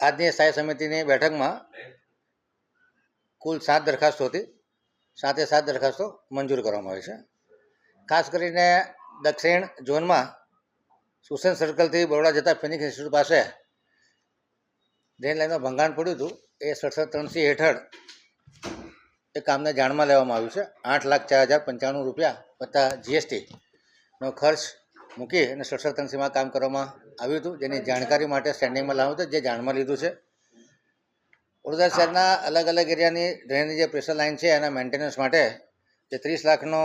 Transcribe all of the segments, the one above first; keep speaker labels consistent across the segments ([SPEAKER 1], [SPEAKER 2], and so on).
[SPEAKER 1] આજની સ્થાયી સમિતિની બેઠકમાં કુલ સાત દરખાસ્તો હતી. સાતે સાત દરખાસ્તો મંજૂર કરવામાં આવી છે. ખાસ કરીને દક્ષિણ ઝોનમાં સુસેન સર્કલથી બરોડા જતા ફિનિક્સ ઇન્સ્ટિટ્યૂટ પાસે ડ્રેન લાઇનમાં ભંગાણ પડ્યું હતું. એ સડસઠ ત્રણસી હેઠળ એ કામને જાણમાં લેવામાં આવ્યું છે. આઠ લાખ ચાર હજાર પંચાણું રૂપિયા વત્તા જીએસટીનો ખર્ચ મૂકી અને સડસઠ ત્રણસીમાં કામ કરવામાં આવ્યું હતું, જેની જાણકારી માટે સ્ટેન્ડિંગમાં લાવ્યું હતું, જે જાણમાં લીધું છે. વડોદરા શહેરના અલગ અલગ એરિયાની ડ્રેનની જે પ્રેશર લાઇન છે, એના મેન્ટેનન્સ માટે જે ત્રીસ લાખનો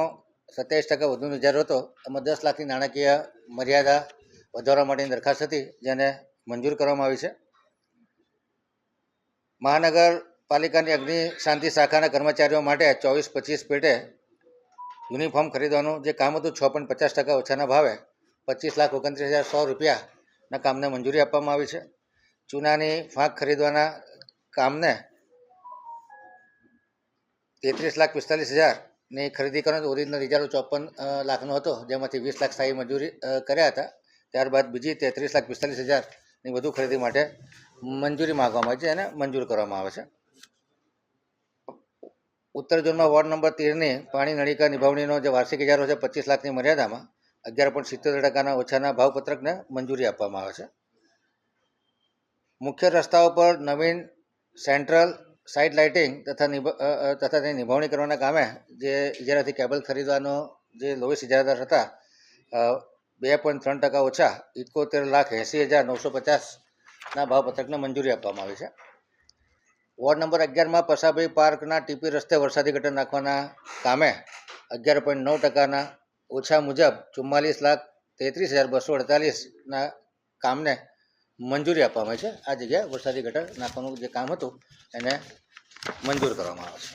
[SPEAKER 1] સત્યાવીસ ટકા વધુનો જરૂર હતો, એમાં દસ લાખની નાણાકીય મર્યાદા વધારવા માટેની દરખાસ્ત હતી, જેને મંજૂર કરવામાં આવી છે. મહાનગરપાલિકાની અગ્નિ શાંતિ શાખાના કર્મચારીઓ માટે ચોવીસ પચીસ પેટે યુનિફોર્મ ખરીદવાનું જે કામ હતું, છ પોઈન્ટ પચાસ ટકા ઓછાના ભાવે પચીસ લાખ ઓગણત્રીસ હજાર સો રૂપિયાના કામને મંજૂરી આપવામાં આવી છે. ચૂનાની ફાંક ખરીદવાના કામને તેત્રીસ લાખ પિસ્તાલીસ હજારની ખરીદી કરવાનો ઓરિજિનલ રિઝાર્વ ચોપન લાખનો હતો, જેમાંથી વીસ લાખ સ્થાયી મંજૂરી કર્યા હતા. ત્યારબાદ બીજી તેત્રીસ લાખ પિસ્તાલીસ હજારની વધુ ખરીદી માટે મંજૂરી માગવામાં આવી છે અને મંજૂર કરવામાં આવે છે. ઉત્તર ઝોનમાં વોર્ડ નંબર તેરની પાણી નળિકા નિભાવણીનો જે વાર્ષિક ઇજારો છે પચીસ લાખની મર્યાદામાં અગિયાર પોઈન્ટ સિત્તેર ટકાના ઓછાના ભાવપત્રકને મંજૂરી આપવામાં આવે છે. મુખ્ય રસ્તાઓ પર નવીન સેન્ટ્રલ સાઇડ લાઇટિંગ તથા તથા તેની નિભાવણી કરવાના કામે જે ઇજારાથી કેબલ ખરીદવાનો જે લોએસ ઇજારાદાર હતા બે પોઈન્ટ ત્રણ ટકા ઓછા ઇકોતેર લાખ એંસી હજાર નવસો પચાસના ભાવપત્રકને મંજૂરી આપવામાં આવી છે. વોર્ડ નંબર અગિયારમાં પસાભાઈ પાર્કના ટીપી રસ્તે વરસાદી ગટર નાખવાના કામે અગિયાર પોઈન્ટ નવ ટકાના ઓછા મુજબ ચુમ્માલીસ લાખ તેત્રીસ હજાર બસો અડતાલીસના કામને મંજૂરી આપવામાં આવી છે. આ જગ્યાએ વરસાદી ગટર નાખવાનું જે કામ હતું એને મંજૂર કરવામાં આવે છે.